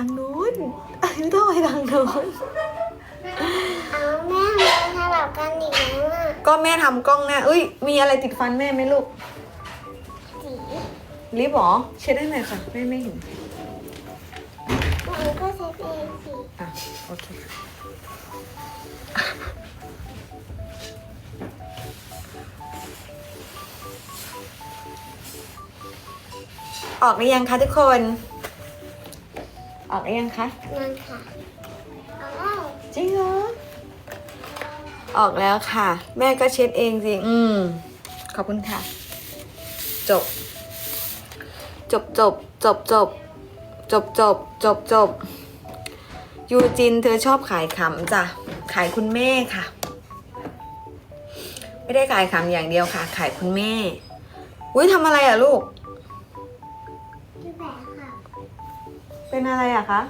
างนู้นไม่ต้องไปทางนู้นเอาแม่มาสลับกันอีกแล้วอะก็แม่ทำกล้องหน้าเอ้ยมีอะไรติดฟันแม่ไหมลูกสีลิปเหรอเช็ดได้ไหมค่ะแม่ไม่เห็นมันก็เซตเองสีอะโอเคออกหรือยังคะทุกคน ออกหรือยังคะนั่นค่ะเอาจริงเหรอออกแล้วค่ะ แม่ก็เช็ดเองสิอืมขอบคุณค่ะ จบ จบจบจบจบจบจบจบจบยูจินเธอชอบขายขำจ้ะขายคุณแม่ค่ะ ไม่ได้ขายขำอย่างเดียวค่ะ ขายคุณแม่อุ้ยทำอะไรอะลูก ที่แบบค่ะ เป็นอะไรอะคะ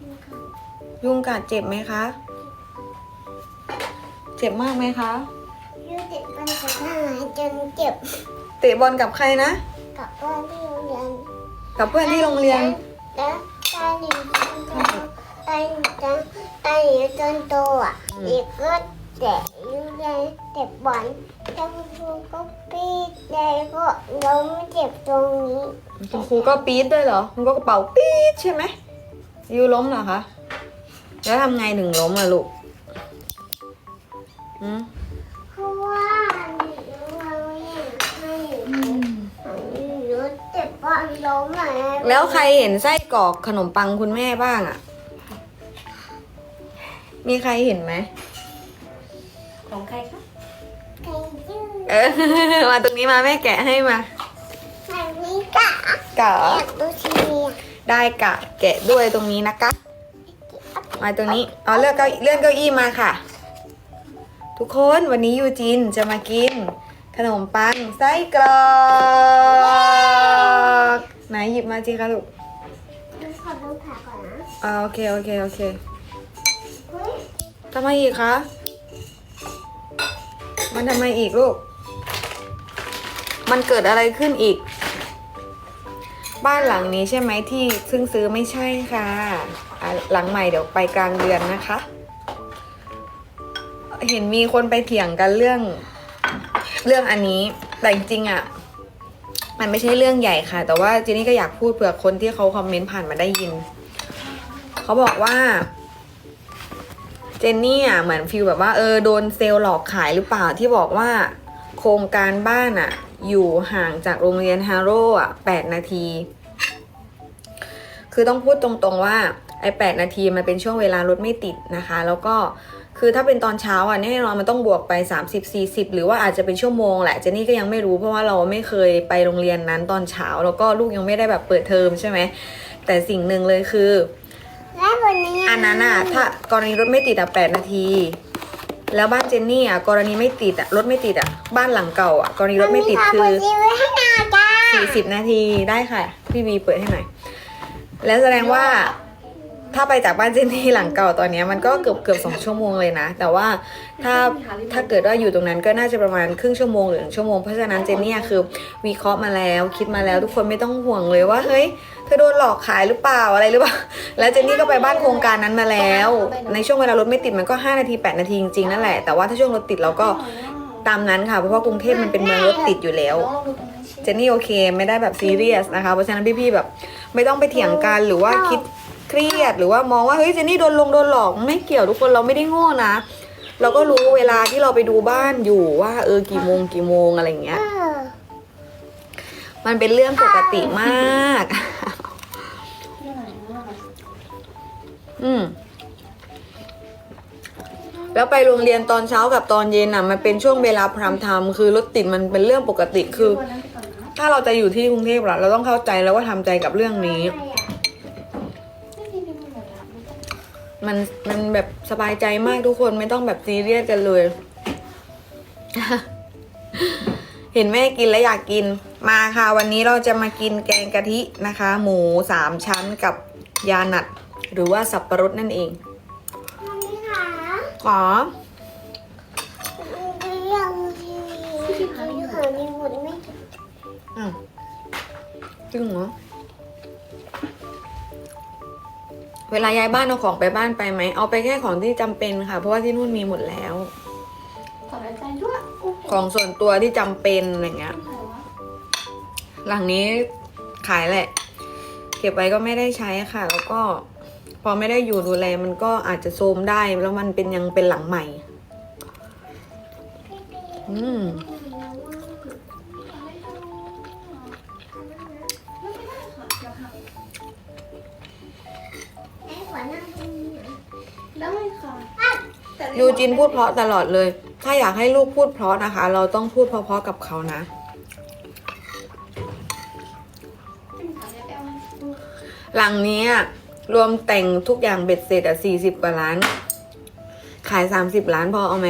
ดูค่ะยุงกัดเจ็บไหมคะ เจ็บมากไหมคะ ยูติดมันกับทหารจนเจ็บเตะบอลกับใครนะ กับเพื่อนที่โรงเรียนกับเพื่อนที่โรงเรียน แล้วตาหนีจนโตตาหนีจนตาหนีจนโตอะอืมเด็กก็แตะ ยูเรียนเตะบอลแล้วคุณครูก็ปีดเลยก็ล้มเจ็บตรงนี้คุณครูก็ปี๊ดด้วยเหรอคุณก็กระเป๋าปี๊ดใช่ไหมยูล้มเหรอคะแล้วทำไงถึงล้มอะลูกอืมเพราะว่าหนูเราอยากให้หนูเจ็บบอลล้มอะแล้วใครเห็นไส้กรอกขนมปังคุณแม่บ้างอะมีใครเห็นไหม ของใครคะใครยืดเออมาตรงนี้มาแม่แกะให้มาใครนี่กะกะอยากดูทีวีอะได้กะแกะด้วยตรงนี้นะคะ มาตรงนี้เอาเลือกเก้าเลื่อนเก้าอี้มาค่ะ ทุกคนวันนี้ยูจินจะมากิน ขนมปังไส้กรอกไหนหยิบมาจีคะลูกดูขอดูผักก่อนนะอ่าโอเคโอเคโอเคเฮ้ยทำไมอีกคะ มันทำไมอีกลูก มันเกิดอะไรขึ้นอีก บ้านหลังนี้ใช่ไหมที่เพิ่งซื้อไม่ใช่ค่ะะหลังใหม่เดี๋ยวไปกลางเดือนนะคะ เห็นมีคนไปเถียงกันเรื่อง เรื่องอันนี้แต่จริงๆอะมันไม่ใช่เรื่องใหญ่ค่ะ แต่ว่าเจนนี่ก็อยากพูดเผื่อคนที่เขาคอมเมนต์ผ่านมาได้ยิน เขาบอกว่า เจนนี่อะเหมือนฟิลแบบว่าเออโดนเซลล์หลอกขายหรือเปล่าที่บอกว่า โครงการบ้านอะ อยู่ห่างจากโรงเรียนฮาโร่อะแปดนาที คือต้องพูดตรงๆว่าไอ้แปดนาทีมันเป็นช่วงเวลารถไม่ติดนะคะ แล้วก็คือถ้าเป็นตอนเช้าอะแน่นอนมันต้องบวกไป 30 40 หรือว่าอาจจะเป็นชั่วโมงแหละเจนนี่ก็ยังไม่รู้เพราะว่าเราไม่เคยไปโรงเรียนนั้นตอนเช้า แล้วก็ลูกยังไม่ได้แบบเปิดเทอมใช่ไหมแต่สิ่งหนึ่งเลยคือ แล้ววันนี้อันนั้นอะถ้ากรณีรถไม่ติดอะแปดนาที แล้วบ้านเจนนี่อะกรณีไม่ติดอะรถไม่ติดอะบ้านหลังเก่าอะกรณีรถไม่ติดคือมันมีข่าวไว้ให้นาจ้าสี่สิบนาทีได้ค่ะ พี่วีเปิดให้หน่อย แล้วแสดงว่า ถ้าไปจากบ้านเจนนี่หลังเก่าตอนนี้มันก็เกือบเกือบสองชั่วโมงเลยนะ แต่ว่าถ้าถ้าเกิดว่าอยู่ตรงนั้นก็น่าจะประมาณครึ่งชั่วโมงหรือหนึ่งชั่วโมงเพราะฉะนั้นเจนนี่คือวิเคราะห์มาแล้วคิดมาแล้วทุกคนไม่ต้องห่วงเลยว่าเฮ้ยเธอโดนหลอกขายหรือเปล่าอะไรหรือเปล่าแล้วเจนนี่ก็ไปบ้านโครงการนั้นมาแล้ว ในช่วงเวลารถไม่ติดมันก็ 5 นาที 8 นาทีจริงๆนั่นแหละแต่ว่าถ้าช่วงรถติดเราก็ตามนั้นค่ะเพราะว่ากรุงเทพมันเป็นเมืองรถติดอยู่แล้วเจนนี่โอเคไม่ได้แบบซีเรียสนะคะเพราะฉะนั้นพี่ๆแบบไม่ต้องไปเถียงกันหรือว่าคิด เครียดหรือว่ามองว่าเฮ้ยเจนนี่โดนลงโดนหลอกไม่เกี่ยวทุกคนเราไม่ได้โง่นะ เราก็รู้เวลาที่เราไปดูบ้านอยู่ว่า เออกี่โมงกี่โมงอะไรอย่างเงี้ย มันเป็นเรื่องปกติมาก อืมแล้วไปโรงเรียนตอนเช้ากับตอนเย็นอะมันเป็นช่วงเวลาพรามไทม์คือรถติดมันเป็นเรื่องปกติคือ ถ้าเราจะอยู่ที่กรุงเทพเราต้องเข้าใจแล้วว่าทำใจกับเรื่องนี้ มันต้องมันมันแบบสบายใจมากทุกคนไม่ต้องแบบซีเรียสกันเลย เห็นแม่กินแล้วอยากกินมาค่ะ วันนี้เราจะมากินแกงกะทินะคะ หมูสามชั้นกับยาหนัด หรือว่าสับปะรดนั่นเองมัมมี่คะขอดูยังทีวีดูหารีโมทไม่เจออืมจริงเหรอ เวลาย้ายบ้านเอาของไปบ้านไปไหม เอาไปแค่ของที่จำเป็นค่ะ เพราะว่าที่นู่นมีหมดแล้ว ขอใจด้วยอุ๊ยของส่วนตัวที่จำเป็นอะไรเงี้ยใครวะหลังนี้ขายแหละ เก็บไว้ก็ไม่ได้ใช้ค่ะ แล้วก็พอไม่ได้อยู่ดูแลมันก็อาจจะโทรมได้ แล้วมันเป็นยังเป็นหลังใหม่ อืม ยูจินพูดเพราะตลอดเลย ถ้าอยากให้ลูกพูดเพราะนะคะ เราต้องพูดเพราะๆกับเขานะ หลังนี้รวมแต่งทุกอย่างเบ็ดเสร็จอะสี่สิบกว่าล้าน ขายสามสิบล้านพอเอาไหม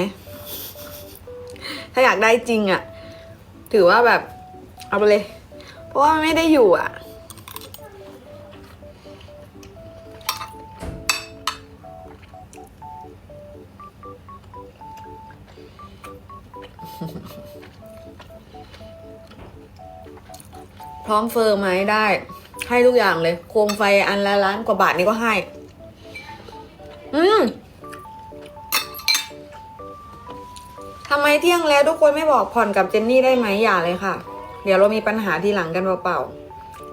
ถ้าอยากได้จริงอะ ถือว่าแบบ เอาไปเลย เพราะว่าไม่ได้อยู่อะ พร้อมเฟอร์ไหมได้ ให้ทุกอย่างเลย โคมไฟอันละล้านกว่าบาทนี่ก็ให้ อืมทำไมเที่ยงแล้วทุกคนไม่บอกผ่อนกับเจนนี่ได้ไหมอย่าเลยค่ะ เดี๋ยวเรามีปัญหาทีหลังกันเปล่า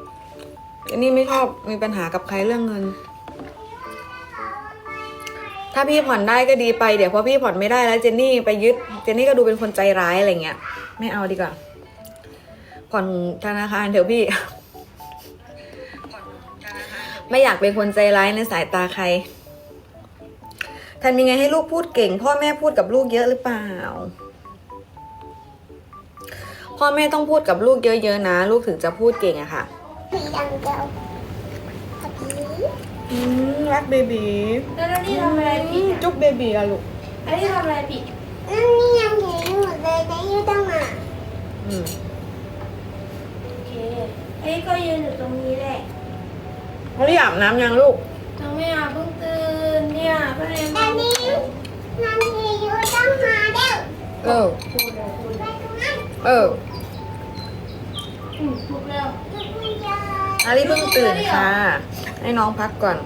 ๆเจนนี่ไม่ชอบมีปัญหากับใครเรื่องเงิน ถ้าพี่ผ่อนได้ก็ดีไปเดี๋ยวพอพี่ผ่อนไม่ได้แล้วเจนนี่ไปยึด เจนนี่ก็ดูเป็นคนใจร้ายอะไรเงี้ย ไม่เอาดีกว่า ผ่อนธนาคารเดี๋ยวพี่ ไม่อยากเป็นคนใจร้ายในสายตาใครทำยังไงให้ลูกพูดเก่ง พ่อแม่พูดกับลูกเยอะหรือเปล่า พ่อแม่ต้องพูดกับลูกเยอะๆนะ ลูกถึงจะพูดเก่งอะค่ะมีดังเดียวพอดีอืมรักเบบีแล้วนี่ทำอะไรผิดอะจุ๊บเบบีอะลูกอันนี้ทำอะไรผิดนั่นนี่ยังเห็นหมดเลยนะยูต้องมาอืมโอ เคอันนี้ก็ยืนอยู่ตรงนี้แหละเขาได้อาบน้ำยังลูกน้องไม่อาเพิ่งตื่นเนี่ยเพื่อนเอ็มแต่นี่นั่นที่ยูต้องมาเร็วเออพูดแล้วพูดไปแล้วตรงนั้นเอออืมพูดแล้ว ทุกคนจะอารีเพิ่งตื่นค่ะ ให้น้องพักก่อน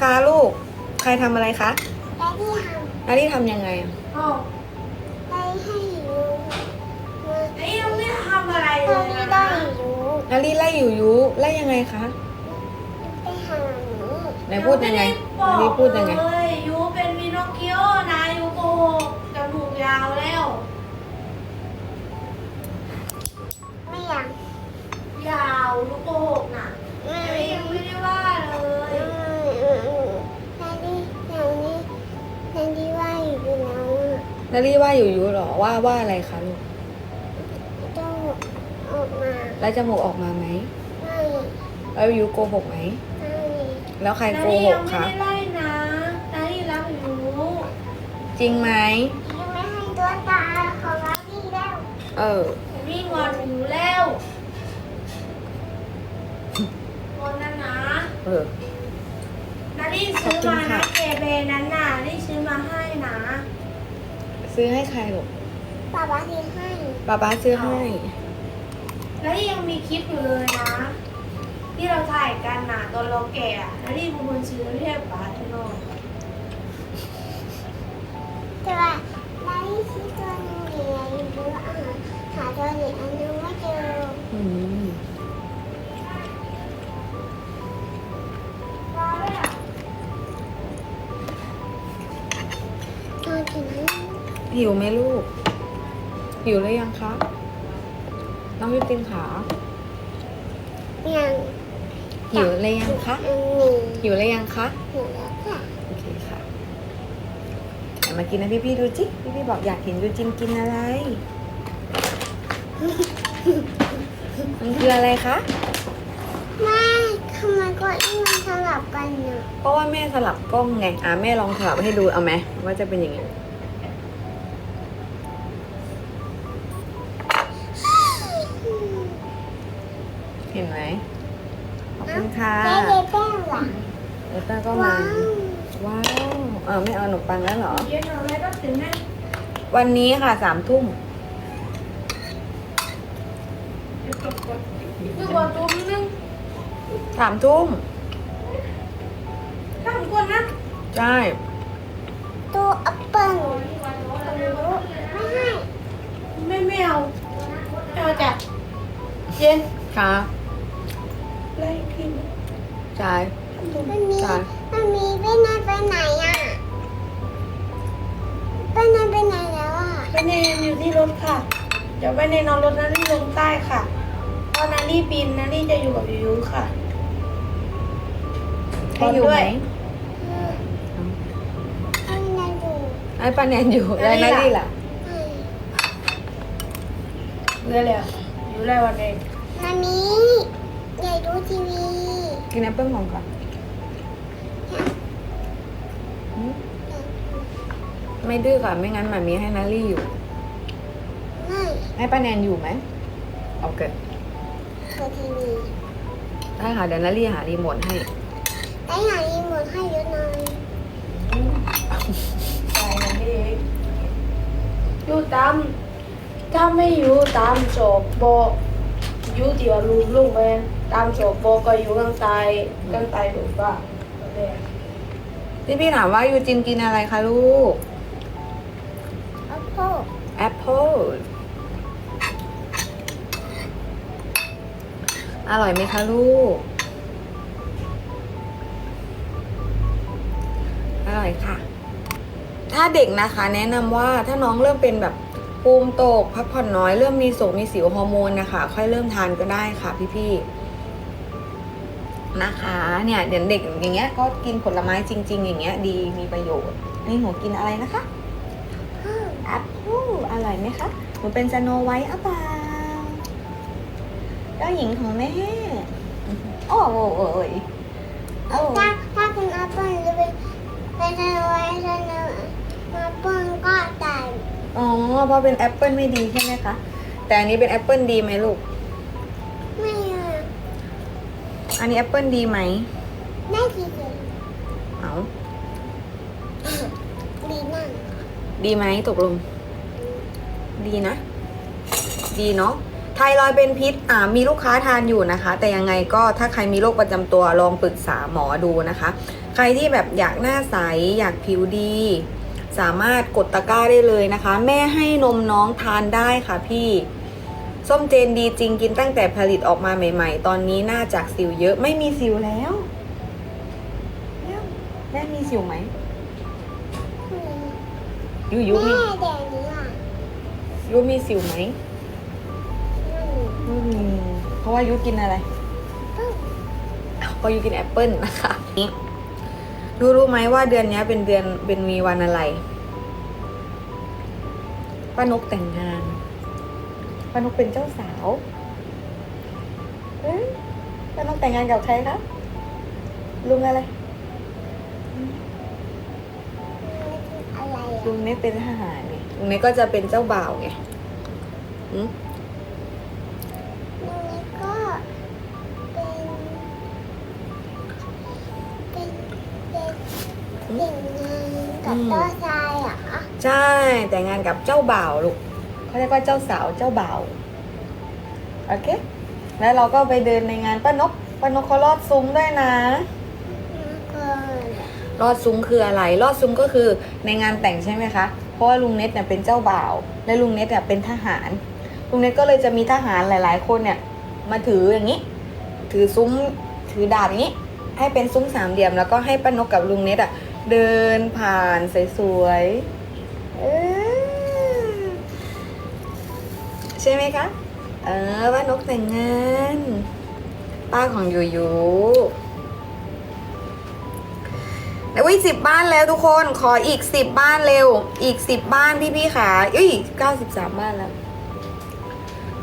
ค่ะลูก ใครทำอะไรคะได้ที่ทอารีทำยังไงอะอ๋อำ อะไรเลตอนยนี้นะได้ยูอารีไล่อยู่ยุไล่ยังไงคะไปหาหนูไหนพูดยังไงอารีพูดยังไงเลยยูเป็นมินอคคิโอนะยูโกหกจมูกยาวแล้ว ไม่อยากยาวยูโกหกน่ะไม่อันนี้ยังไม่ได้ว่าเลยแม่ดิแม่ดิแม่ดิว่าอยู่แล้วอะนารีว่าอยู่ยุเหรอว่าว่าอะไรคะลูก ต้องออกมา แล้วจมูกออกมาไหมไม่แล้วยุโกหกไหมไม่แล้วใครนาโกดีหยักงไม่คะได้ไล่นะนาดีรักยูจริงไหมยังไม่ให้ตัวตาของเราพี่แล้วเออนี่งอนอยู่แล้วงอนนะนะเออ นาดีซื้อมานะเกเบนั้นน่ะนาดีซื้อมาให้นะซื้อให้ใครลูกป้าป้าที่ให้ป้าป้าซื้อให้ แล้วยังมีคลิปอยู่เลยนะ ที่เราถ่ายกันนะตอนเราแก่อะนาดีเป็นคนซื้อให้ป้าทุกนองแต่ว่าได้ที่ตัวนึงอยู่ในบัวอะหาตัวนี้อันนึงไม่เจออืมตัวถึงหิวไหมลูก หิวหรือยังคะ น้องยุตินขายังหิวหรือยังคะอันนี้หิวหรือยังคะอยู่แล้วค่ะโอเคค่ะเดี๋ยวมากินนะพี่พี่ๆดูจิพี่พี่ๆบอกอยากเห็นยูจินกินอะไรมันคืออะไรคะแม่ทำไมเก็อี้มันสลับกันเนี่ยเพราะว่าแม่สลับกล้องไงอะแม่ลองสลับให้ดูเอาไหมว่าจะเป็นยังไง เห็นไหมขอบคุณค่ะ ได้เลยแป้งหลัง เอต้าก็ว้ามาวว้าวเออไม่เอาขนมปังแล้วเหรอเย็นเอาไว้ต้องถึงนะวันนี้ค่ะสามทุ่มคือว่าตุ้มนึงสามทุ่มใช่ตู้แอปเปิ้ลไม่รู้ไม่ให้ไม่ไม่เอาไม่เอาจ้ะเย็นค่ะไล่กินใช่มันมีค่ะ มันมีไปไหนไปไหนอะไปไหนไปไหนแล้วอะไปเนยอยู่ที่รถค่ะ เดี๋ยวไปเนยนอนรถนารี่ลงใต้ค่ะพอนารี่บินนารี่จะอยู่กับยูยูค่ะให้อยู่ไหมให้นายดูให้ป้าแนนอยู่นาแล้วลี่นาล่ะลี่ล่ะให้เรื่อยเลยอยู่ได้วันเองมามียายดูทีวี กินแอปเปิ้ลของก่อน ไม่ดื้อค่ะ ไม่งั้นหมามีให้นาลี่อยู่ ไม่ให้ป้าแนนอยู่ไหมโอเคดูทีวีได้ค่ะเดี๋ยวนาลี่หารีโมทให้ได้หารีโมทให้เยอะหน่อยไปนารี่อยู่ตามถ้าไม่อยู่ตามโจบโบอยู่เดี๋ยวลุงลุงไปตามโจบโบก็อยู่ข้างใต้ข้างใต้ถูกป่ะเดี๋ยวที่พี่ถามว่ายูจินกินอะไรคะลูก แอปเปิ้ลแอปเปิลอร่อยไหมคะลูก อร่อยค่ะ ถ้าเด็กนะคะ แนะนำว่าถ้าน้องเริ่มเป็นแบบภูมิตกพักผ่อนน้อยเริ่มมีสงมีสิวฮอร์โมนนะคะ ค่อยเริ่มทานก็ได้ค่ะพี่ๆนะคะ เนี่ยเดี๋ยวเด็กอย่างเงี้ยก็กินผลไม้จริง ๆ อย่างเงี้ย ดีมีประโยชน์นี่หนูกินอะไรนะคะ แอปเปิลอร่อยไหมคะหนูเป็นสโนไวท์อะเปล่าเจ้าหญิงของแม่ โอ้โหเอ้ยโอ้ถ้าถ้ากินแอปเปิ้ลจะเป็นเป็นอะไรเป็นอะไรแอปเปิ้ลก็ตายอ๋อเพราะเป็นแอปเปิลไม่ดีใช่ไหมคะ แต่อันนี้เป็นแอปเปิลดีไหมลูก ไม่อะอันนี้แอปเปิลดีไหมได้ทีเดีย ดีไหมตกลง ดีนะ ดีเนาะไทรอยเป็นพิษอ่ามีลูกค้าทานอยู่นะคะ แต่ยังไงก็ถ้าใครมีโรคประจำตัวลองปรึกษาหมอดูนะคะ ใครที่แบบอยากหน้าใส อยากผิวดี สามารถกดตะกร้าได้เลยนะคะ แม่ให้นมน้องทานได้ค่ะพี่ส้มเจนดีจริงกินตั้งแต่ผลิตออกมาใหม่ ๆ ตอนนี้หน้าจากสิวเยอะไม่มีสิวแล้วแล้วแม่มีสิวไหม ยูยูมีแม่แดงนี่อะยูมีสิวไหมอืมไม่มีเพราะว่ายูกินอะไรปุ๊บเพราะยูกินแอปเปิลนะคะนี่รู้รู้ไหมว่าเดือนนี้เป็นเดือนเป็นมีวันอะไรป้านกแต่งงานป้านกเป็นเจ้าสาวเอ้ยป้านกแต่งงานกับใครคะลุงอะไร ลุงเน็ตเป็นทหารไงลุงเน็ตก็จะเป็นเจ้าบ่าวไงอืมนี่ก็เป็นเป็นเป็นแต่งงานกับเจ้าชายเหรอใช่แต่งงานกับเจ้าบ่าวลูกเขาเรียกว่าเจ้าสาวเจ้าบ่าวโอเค แล้วเราก็ไปเดินในงานป้านกป้านกเขาลอดซุ้มด้วยนะแล้วก็ ลอดซุ้มคืออะไร ลอดซุ้มก็คือในงานแต่งใช่ไหมคะ เพราะว่าลุงเน็ตเนี่ยเป็นเจ้าบ่าว และลุงเน็ตเนี่ยเป็นทหาร ลุงเน็ตก็เลยจะมีทหารหลาย ๆ คนเนี่ยมาถืออย่างนี้ ถือซุ้มถือดาบอย่างนี้ ให้เป็นซุ้มสามเหลี่ยม แล้วก็ให้ป้านกกับลุงเน็ตอะเดินผ่านสวยๆใช่ไหมคะ เออป้านกแต่งงาน ป้าของยูยู แล้ววิสิบบ้านแล้วทุกคนขออีกสิบบ้านเร็ว อีกสิบบ้านพี่พี่ขาเอ้ยเก้าสิบสามบ้านแล้ว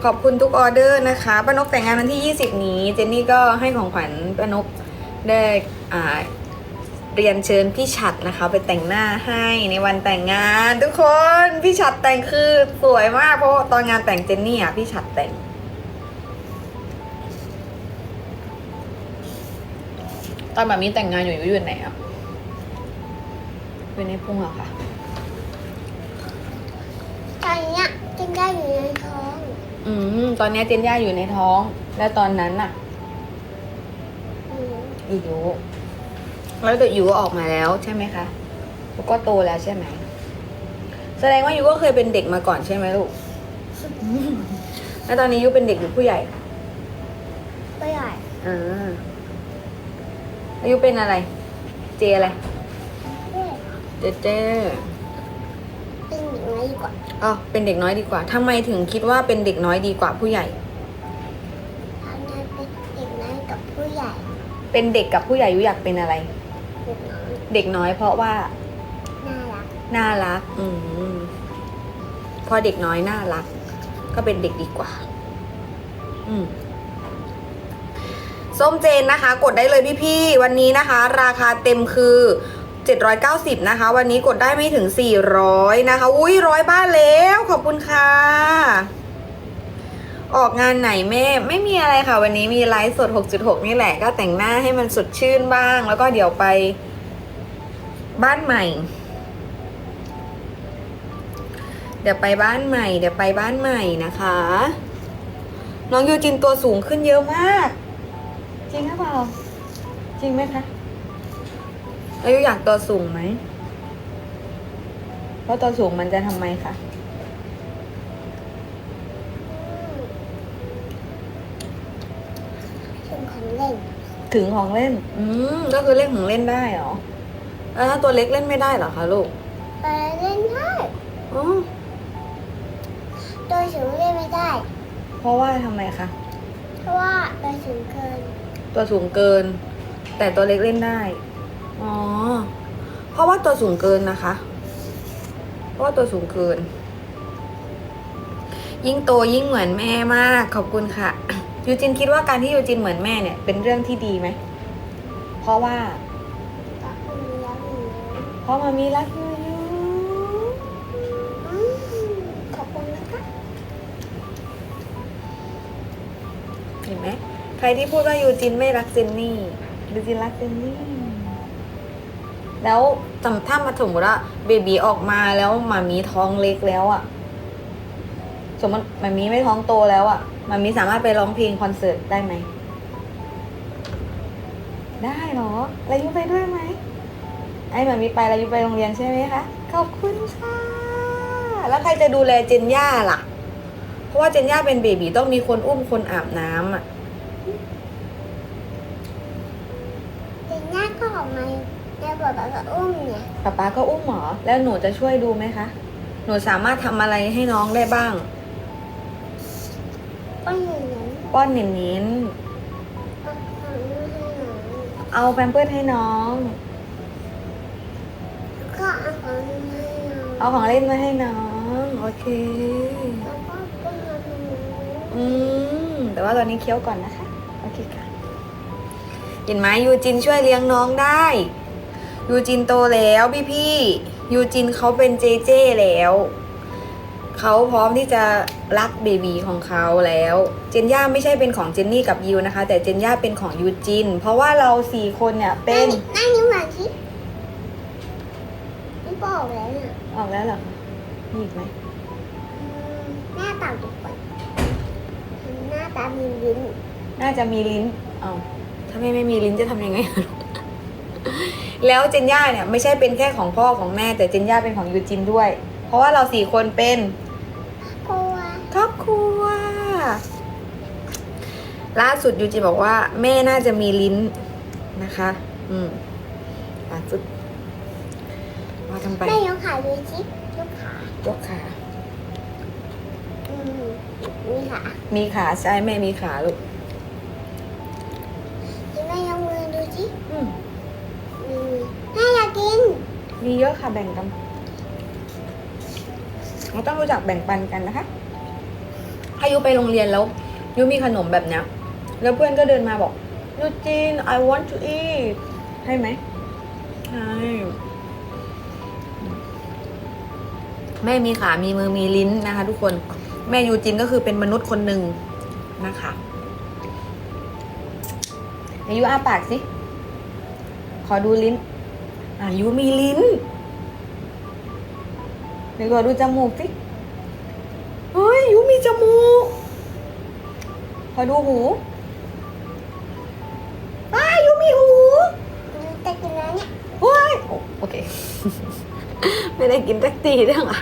ขอบคุณทุกออเดอร์นะคะป้านกแต่งงานวันที่20นี้ เจนนี่ก็ให้ของขวัญป้านกได้อ่าเรียนเชิญพี่ฉัดนะคะ ไปแต่งหน้าให้ในวันแต่งงาน ทุกคนพี่ฉัดแต่งคือสวยมากเพราะตอนงานแต่งเจนนี่อะพี่ฉัดแต่งตอนแบบนี้แต่งงานอยู่อยู่ไหนอะ อยู่ในพุงเหรอคะตอนเนี้ยกินได้อยู่ในท้องอืมตอนเนี้ยเจนย่าอยู่ในท้อง แล้วตอนนั้นน่ะอืมอยู่แล้วเด็กยูก็ออกมาแล้วใช่ไหมคะแล้วก็โตแล้วใช่ไหมแสดงว่ายูก็เคยเป็นเด็กมาก่อนใช่ไหมลูกแล้วตอนนี้ยูเป็นเด็กหรือผู้ใหญ่ก็ใหญ่อ่าอายุเป็นอะไร เจอะไร เจเจเป็นอย่างไรดีกว่าอ๋อเป็นเด็กน้อยดีกว่าทำไมถึงคิดว่าเป็นเด็กน้อยดีกว่าผู้ใหญ่ ทำงานเป็นเด็กน้อยกับผู้ใหญ่เป็นเด็กกับผู้ใหญ่ยูอยากเป็นอะไร เด็กน้อยเด็กน้อยเพราะว่าน่ารักน่ารัก อืมพอเด็กน้อยน่ารัก ก็เป็นเด็กดีกว่า อืมส้มเจนนะคะ กดได้เลยพี่ๆวันนี้นะคะ ราคาเต็มคือ 790 นะคะ วันนี้กดได้ไม่ถึง 400 นะคะ อุ้ยร้อยบ้านแล้ว ขอบคุณค่ะ ออกงานไหนแม่ ไม่มีอะไรค่ะ วันนี้มีไลฟ์สด 6.6 นี่แหละ ก็แต่งหน้าให้มันสดชื่นบ้าง แล้วก็เดี๋ยวไปบ้านใหม่ เดี๋ยวไปบ้านใหม่ เดี๋ยวไปบ้านใหม่นะคะ น้องยูจินตัวสูงขึ้นเยอะมาก จริงหรือเปล่า จริงไหมคะ แล้วยูอยากตัวสูงไหมเพราะตัวสูงมันจะทำไมคะเป็นของเล่น ถึงของเล่น อืมก็คือเล่นของเล่นได้เหรอแล้วถ้าตัวเล็กเล่นไม่ได้เหรอคะลูกแต่เล่นได้อ๋อตัวสูงเล่นไม่ได้ เพราะว่าทำไมคะเพราะว่าตัวสูงเกิน ตัวสูงเกิน แต่ตัวเล็กเล่นได้ อ๋อ เพราะว่าตัวสูงเกินนะคะ เพราะว่าตัวสูงเกิน ยิ่งโตยิ่งเหมือนแม่มาก ขอบคุณค่ะ ยูจินคิดว่าการที่ยูจินเหมือนแม่เนี่ย เป็นเรื่องที่ดีไหม เพราะว่า เพราะมามีรักยูยูขอบคุณนะคะเห็นไหมใครที่พูดว่ายูจินไม่รักเจนนี่ยูจินรักเจนนี่ แล้วจำถ้ามาสมมติว่าเบบีออกมาแล้วมามีท้องเล็กแล้วอะสมมติมามีไม่ท้องโตแล้วอะมามีสามารถไปร้องเพลงคอนเสิร์ตได้ไหม ได้เหรอแล้วยูไปด้วยไหมไอ้มามีไปแล้วยูไปโรงเรียนใช่ไหมคะขอบคุณค่ะแล้วใครจะดูแลเจนย่าล่ะ เพราะว่าเจนย่าเป็นเบบีต้องมีคนอุ้มคนอาบน้ำอะเด็กหน้าก็ออกมา แล้วบอกว่าก็อุ้มเนี่ยป๊าป๊าก็อุ้มหมอ แล้วหนูจะช่วยดูไหมคะ หนูสามารถทำอะไรให้น้องได้บ้าง ก็อย่างนั้นป้อนเน้นเน้นก็ทำให้หนูๆเอาแพมเพิร์สให้น้อง ก็เอาของให้หนูเอาของเล่นมาให้น้อง โอเค แล้วก็เป็นของหนูอืม แต่ว่าตอนนี้เคี้ยวก่อนนะคะ โอเคค่ะเห็นไหมยูจินช่วยเลี้ยงน้องได้ ยูจินโตแล้วพี่พี่ๆยูจินเขาเป็นเจเจแล้ว เขาพร้อมที่จะรักเบบีของเขาแล้ว เจนย่าไม่ใช่เป็นของเจนนี่กับยูนะคะ แต่เจนย่าเป็นของยูจิน เพราะว่าเราสี่คนเนี่ยเป็นนั่งนิ้วหวานสิไม่บอกแล้วเนี่ยออกแล้วเหรอคะมีอีกไหมอืมแม่เป่าดีกว่าหน้าตามีลิ้น น่าจะมีลิ้น เอาถ้าแม่ไม่มีลิ้นจะทำยังไง แล้วเจนย่าเนี่ยไม่ใช่เป็นแค่ของพ่อของแม่ แต่เจนย่าเป็นของยูจินด้วย เพราะว่าเราสี่คนเป็นกลัวครอบครัว ล่าสุดยูจินบอกว่า แม่น่าจะมีลิ้นนะคะ อืมล่าสุดว่าทำไปแม่ยกขาดูสิยกขายกขาอืมนี่ค่ะมีขาใช่แม่มีขาลูก มีเยอะค่ะแบ่งกัน เราต้องรู้จักแบ่งปันกันนะคะถ้ายูไปโรงเรียนแล้วยูมีขนมแบบเนี้ย แล้วเพื่อนก็เดินมาบอกยูจิน I want to eat ให้ไหมใช่แม่มีขา มีมือ มีลิ้นนะคะ ทุกคน แม่ยูจินก็คือเป็นมนุษย์คนหนึ่งนะคะไหนยูอ้าปากสิ ขอดูลิ้น อะยูมีลิ้นเดี๋ยวขอดูจมูกสิเฮ้ยยูมีจมูกขอดูหูอ้ายูมีหูดูแต่กินนั้นโอเค ไม่ได้กินสักทีเรื่องอะ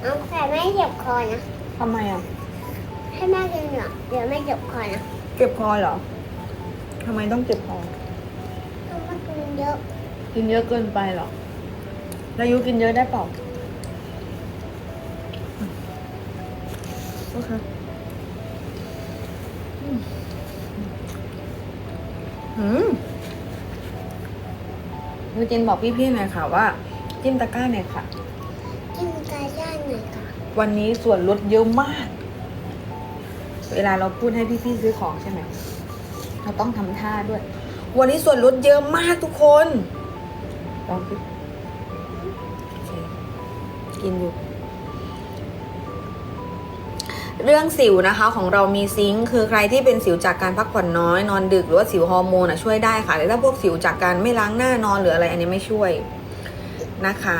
เอาแต่ไม่เจ็บคอนะทำไมอะให้แม่กินหรอกเดี๋ยวไม่เจ็บคอนะเจ็บคอเหรอ ทำไมต้องเจ็บคอต้องมากินเยอะกินเยอะเกินไปเหรอแล้วยูกินเยอะได้เปล่าโอเคอืมอืมยูจินบอกพี่ๆหน่อยค่ะว่า จิ้มตะกร้าหน่อยค่ะ กินไก่ย่างหน่อยค่ะวันนี้ส่วนลดเยอะมาก เวลาเราพูดให้พี่ๆซื้อของใช่ไหม เราต้องทำท่าด้วย วันนี้ส่วนลดเยอะมากทุกคนลองสิโอกินอยู่เรื่องสิวนะคะของเรามีซิงค์คือใครที่เป็นสิวจากการพักผ่อนน้อย นอนดึกหรือว่าสิวฮอร์โมนอะช่วยได้ค่ะแต่ถ้าพวกสิวจากการไม่ล้างหน้านอนหรืออะไรอันนี้ไม่ช่วยนะคะ